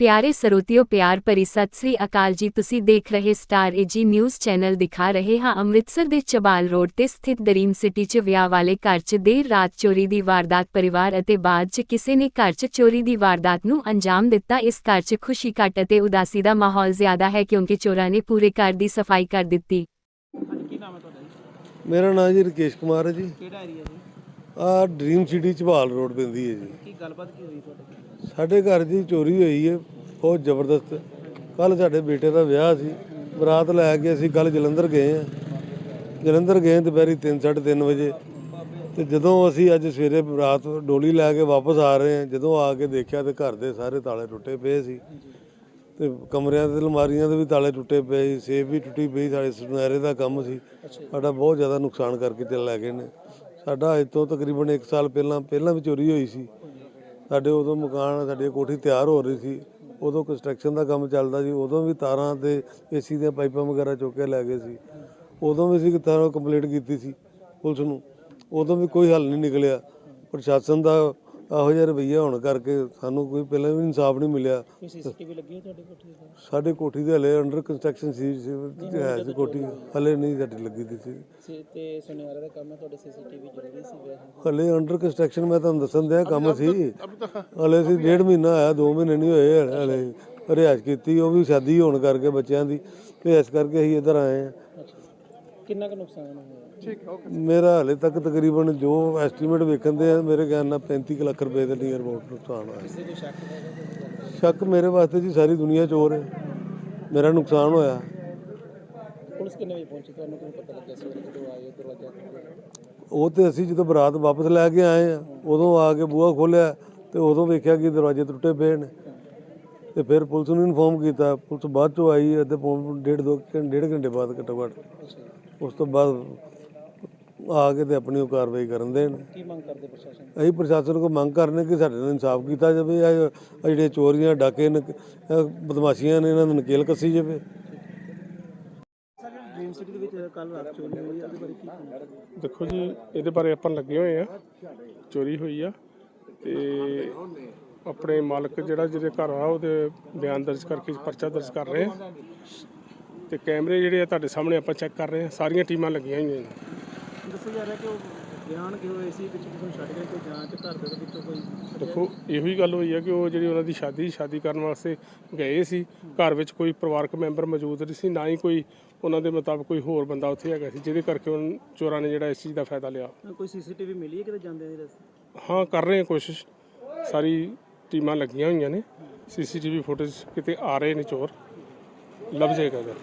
ਪਿਆਰੇ ਸਰੋਤਿਓ ਪਿਆਰ ਭਰੀ ਸਤਿ ਸ੍ਰੀ ਅਕਾਲ ਜੀ। ਤੁਸੀਂ ਦੇਖ ਰਹੇ ਸਟਾਰ ਏਜੀ ਨਿਊਜ਼ ਚੈਨਲ ਦਿਖਾ ਰਹੇ ਹਾਂ ਅੰਮ੍ਰਿਤਸਰ ਦੇ ਚਬਾਲ ਰੋਡ ਤੇ ਸਥਿਤ ਦਰੀਮ ਸਿਟੀ 'ਚ ਵਿਆਹ ਵਾਲੇ ਘਰ 'ਚ ਦੇਰ ਰਾਤ ਚੋਰੀ ਦੀ ਵਾਰਦਾਤ ਪਰਿਵਾਰ ਅਤੇ ਬਾਅਦ 'ਚ ਕਿਸੇ ਨੇ ਘਰ 'ਚ ਚੋਰੀ ਦੀ ਵਾਰਦਾਤ ਨੂੰ ਅੰਜਾਮ ਦਿੱਤਾ। ਇਸ ਘਰ 'ਚ ਖੁਸ਼ੀ ਘੱਟ ਅਤੇ ਉਦਾਸੀ ਦਾ ਮਾਹੌਲ ਜ਼ਿਆਦਾ ਹੈ ਕਿਉਂਕਿ ਚੋਰਾਂ ਨੇ ਪੂਰੇ ਘਰ ਦੀ ਸਫ਼ਾਈ ਕਰ ਦਿੱਤੀ। ਮੇਰਾ ਨਾਮ ਜੀ ਰਕੇਸ਼ ਕੁਮਾਰ ਹੈ ਜੀ। ਕਿਹੜਾ ਏਰੀਆ ਜੀ? ਆ ਡ੍ਰੀਮ ਸਿਟੀ ਚਬਾਲ ਰੋਡ ਪੈਂਦੀ ਹੈ ਜੀ। ਕੀ ਗੱਲਬਾਤ ਕੀ ਹੋਈ ਤੁਹਾਡੇ ਨਾਲ? ਸਾਡੇ ਘਰ ਦੀ ਚੋਰੀ ਹੋਈ ਹੈ ਬਹੁਤ ਜ਼ਬਰਦਸਤ। ਕੱਲ ਸਾਡੇ ਬੇਟੇ ਦਾ ਵਿਆਹ ਸੀ, ਬਰਾਤ ਲੈ ਕੇ ਅਸੀਂ ਕੱਲ ਜਲੰਧਰ ਗਏ ਆ। ਜਲੰਧਰ ਗਏ ਦੁਪਹਿਰੀ 3:30 ਵਜੇ। ਤੇ ਜਦੋਂ ਅਸੀਂ ਅੱਜ ਸਵੇਰੇ ਬਰਾਤ ਡੋਲੀ ਲੈ ਕੇ ਵਾਪਸ ਆ ਰਹੇ ਹਾਂ ਜਦੋਂ ਆ ਕੇ ਦੇਖਿਆ ਤੇ ਘਰ ਦੇ ਸਾਰੇ ਤਾਲੇ ਟੁੱਟੇ ਪਏ ਸੀ। ਤੇ ਕਮਰਿਆਂ ਦੇ ਅਲਮਾਰੀਆਂ ਦੇ ਵੀ ਤਾਲੇ ਟੁੱਟੇ ਪਏ ਸੀ ਸੇਫ ਵੀ ਟੁੱਟੀ ਪਈ ਸਾਡੇ ਸੁਨਹਿਰੇ ਦਾ ਕੰਮ ਸੀ। ਸਾਡਾ ਬਹੁਤ ਜ਼ਿਆਦਾ ਨੁਕਸਾਨ ਕਰਕੇ ਚੱਲ ਲੈ ਗਏ ਨੇ। ਸਾਡਾ ਅੱਜ ਤੋਂ ਤਕਰੀਬਨ 1 ਸਾਲ ਪਹਿਲਾਂ ਪਹਿਲਾਂ ਵੀ ਚੋਰੀ ਹੋਈ ਸੀ। ਸਾਡੇ ਉਦੋਂ ਮਕਾਨ, ਸਾਡੀ ਕੋਠੀ ਤਿਆਰ ਹੋ ਰਹੀ ਸੀ। ਉਦੋਂ ਕੰਸਟਰਕਸ਼ਨ ਦਾ ਕੰਮ ਚੱਲਦਾ ਸੀ। ਉਦੋਂ ਵੀ ਤਾਰਾਂ ਤੇ ਏਸੀ ਦੀਆਂ ਪਾਈਪਾਂ ਵਗੈਰਾ ਚੁੱਕ ਕੇ ਲੈ ਗਏ ਸੀ। ਉਦੋਂ ਵੀ ਅਸੀਂ ਤਾਰਾਂ ਕੰਪਲੀਟ ਕੀਤੀ ਸੀ ਪੁਲਿਸ ਨੂੰ। ਉਦੋਂ ਵੀ ਕੋਈ ਹੱਲ ਨਹੀਂ ਨਿਕਲਿਆ। ਪ੍ਰਸ਼ਾਸਨ ਦਾ ਇਹੋ ਜਿਹਾ ਰਵੱਈਆ ਹੋਣ ਕਰਕੇ ਸਾਨੂੰ ਕੋਈ ਪਹਿਲਾਂ ਵੀ ਇਨਸਾਫ ਨਹੀਂ ਮਿਲਿਆ। ਕੋਈ ਸੀਸੀਟੀਵੀ ਲੱਗੀ ਹੈ ਤੁਹਾਡੀ ਕੋਠੀ ਤੇ? ਸਾਡੇ ਕੋਠੀ ਦੇ ਹਲੇ ਅੰਡਰ ਕੰਸਟਰਕਸ਼ਨ ਸੀ ਹੈ ਕੋਠੀ। ਹਲੇ ਨਹੀਂ ਸਾਡੀ ਲੱਗੀ ਦੀ ਸੀ। ਸੀ ਤੇ ਸੁਨਿਆਰੇ ਦਾ ਕੰਮ ਹੈ ਤੁਹਾਡੇ ਸੀਸੀਟੀਵੀ ਜ਼ਰੂਰੀ ਸੀ ਵਿਆਹ ਹਲੇ ਅੰਡਰ ਕੰਸਟਰਕਸ਼ਨ ਮੈਂ ਤੁਹਾਨੂੰ ਦੱਸਣ ਦਿਆ ਕੰਮ ਸੀ। ਹਲੇ ਸੀ ਡੇਢ ਮਹੀਨਾ ਆਇਆ 2 ਮਹੀਨੇ ਨਹੀਂ ਹੋਏ ਹਲੇ- ਹਲੇ ਰਿਆਜ਼ ਕੀਤੀ ਉਹ ਵੀ ਸ਼ਾਦੀ ਹੋਣ ਕਰਕੇ ਬੱਚਿਆਂ ਦੀ ਤੇ ਇਸ ਕਰਕੇ ਅਸੀਂ ਇੱਧਰ ਆਏ ਅੱਛਾ। ਕਿੰਨਾ ਕੁ ਨੁਕਸਾਨ ਹੋਇਆ? ਠੀਕ ਮੇਰਾ ਹਲੇ ਤੱਕ ਤਕਰੀਬਨ ਜੋ ਐਸਟੀਮੇਟ ਵੇਖਣ ਦੇ ਆ ਮੇਰੇ ਖਿਆਲ ਨਾਲ 35 ਕੁ ਲੱਖ ਰੁਪਏ ਦੇ ਨੀਅਰ ਅਬਾਊਟ ਨੁਕਸਾਨ ਹੋਇਆ। ਕਿਸੇ ਕੋਈ ਸ਼ੱਕ ਹੈਗਾ? ਸ਼ੱਕ ਮੇਰੇ ਵਾਸਤੇ ਜੀ ਸਾਰੀ ਦੁਨੀਆ ਚੋਰ ਹੈ। ਮੇਰਾ ਨੁਕਸਾਨ ਹੋਇਆ। ਪੁਲਿਸ ਕਿੰਨੇ ਵਜੇ ਪਹੁੰਚੀ? ਤੁਹਾਨੂੰ ਕੋਈ ਪਤਾ ਲੱਗਿਆ ਸਵੇਰੇ ਜਦੋਂ ਆਏ ਦਰਵਾਜ਼ਾ ਖੋਲ੍ਹਿਆ? ਉਹ ਤੇ ਅਸੀਂ ਜਦੋਂ ਬਰਾਤ ਵਾਪਸ ਲੈ ਕੇ ਆਏ ਆ ਉਦੋਂ ਆ ਕੇ ਬੂਹਾ ਖੋਲਿਆ ਤੇ ਉਦੋਂ ਵੇਖਿਆ ਕਿ ਦਰਵਾਜ਼ੇ ਟੁੱਟੇ ਪਏ ਨੇ। ਤੇ ਫਿਰ ਪੁਲਿਸ ਨੂੰ ਇਨਫੋਰਮ ਕੀਤਾ। ਪੁਲਿਸ ਬਾਅਦ ਚੋਂ ਆਈ ਅੱਧੇ ਪੌਣ ਡੇਢ ਦੋ ਘੰ- ਡੇਢ ਘੰਟੇ ਬਾਅਦ ਘੱਟੋ ਘੱਟ। ਅੱਛਾ ਜੀ। ਉਸ ਤੋਂ ਬਾਅਦ ਆ ਕੇ ਤੇ ਆਪਣੀ ਉਹ ਕਾਰਵਾਈ ਕਰਨ ਦੇਣ ਕੀ ਮੰਗ ਕਰਦੇ ਪ੍ਰਸ਼ਾਸਨ? ਅਸੀਂ ਪ੍ਰਸ਼ਾਸਨ ਕੋ ਮੰਗ ਕਰਨੇ ਕਿ ਸਾਡੇ ਨਾਲ ਇਨਸਾਫ ਕੀਤਾ ਜਾਵੇ ਇਹ ਜਿਹੜੇ ਚੋਰੀਆਂ ਡਾਕੇ ਨੇ ਇਹ ਬਦਮਾਸ਼ੀਆਂ ਨੇ ਇਹਨਾਂ ਨੂੰ ਨਕੇਲ ਕੱਸੀ ਜਾਵੇ। ਡ੍ਰੀਮ ਸਿਟੀ ਦੇ ਵਿੱਚ ਕੱਲ ਰਾਤ ਚੋਰੀ ਹੋਈ ਹੈ ਉਹਦੇ ਬਾਰੇ ਕੀ ਕਹਿਣਾ? ਦੇਖੋ ਜੀ ਇਹਦੇ ਬਾਰੇ ਆਪਾਂ ਲੱਗੇ ਹੋਏ ਆ। ਚੋਰੀ ਹੋਈ ਆ ਤੇ ਆਪਣੇ ਮਾਲਕ ਜਿਹੜਾ ਜਿਹਦੇ ਘਰ ਆ ਉਹਦੇ ਬਿਆਨ ਦਰਜ ਕਰਕੇ ਪਰਚਾ ਦਰਜ ਕਰ ਰਹੇ ਆ। ਤੇ ਕੈਮਰੇ ਜਿਹੜੇ ਆ ਤੁਹਾਡੇ ਸਾਹਮਣੇ ਆਪਾਂ ਚੈੱਕ ਕਰ ਰਹੇ ਆ ਸਾਰੀਆਂ ਟੀਮਾਂ ਲੱਗੀਆਂ ਹੋਈਆਂ ਨੇ। ਦੱਸਿਆ ਜਾ ਰਿਹਾ ਕਿ ਉਹ ਬਿਆਨ ਕਿ ਹੋਏ ਸੀ? ਵਿੱਚ ਕਿਸੇ ਨੂੰ ਛੱਡ ਗਏ ਕੋਈ ਜਾਂਚ ਘਰ ਦੇ ਵਿੱਚੋਂ ਕੋਈ ਦੇਖੋ ਇਹੋ ਹੀ ਗੱਲ ਹੋਈ ਆ ਕਿ ਉਹ ਜਿਹੜੀ ਉਹਨਾਂ ਦੀ ਸ਼ਾਦੀ ਸ਼ਾਦੀ ਕਰਨ ਵਾਸਤੇ ਗਏ ਸੀ। ਘਰ ਵਿੱਚ ਕੋਈ ਪਰਿਵਾਰਕ ਮੈਂਬਰ ਮੌਜੂਦ ਨਹੀਂ ਸੀ ਨਾ ਹੀ ਕੋਈ ਉਹਨਾਂ ਦੇ ਮੁਤਾਬਕ ਕੋਈ ਹੋਰ ਬੰਦਾ ਉੱਥੇ ਹੈਗਾ ਸੀ ਜਿਹਦੇ ਕਰਕੇ ਉਹਨਾਂ ਚੋਰਾਂ ਨੇ ਜਿਹੜਾ ਇਸ ਚੀਜ਼ ਦਾ ਫਾਇਦਾ ਲਿਆ। ਕੋਈ ਸੀਸੀਟੀਵੀ ਮਿਲੀ ਹੈ ਕਿਤੇ ਜਾਂਦੇ ਦੀ ਰਸਤੇ ਹਾਂ ਕਰ ਰਹੇ ਹਾਂ ਕੋਸ਼ਿਸ਼। ਸਾਰੀ ਟੀਮਾਂ ਲੱਗੀਆਂ ਹੋਈਆਂ ਨੇ। ਸੀਸੀਟੀਵੀ ਫੁਟੇਜ ਕਿਤੇ ਆ ਰਹੇ ਨੇ ਚੋਰ। ਲੱਭ ਜਾਏਗਾ ਗਾ।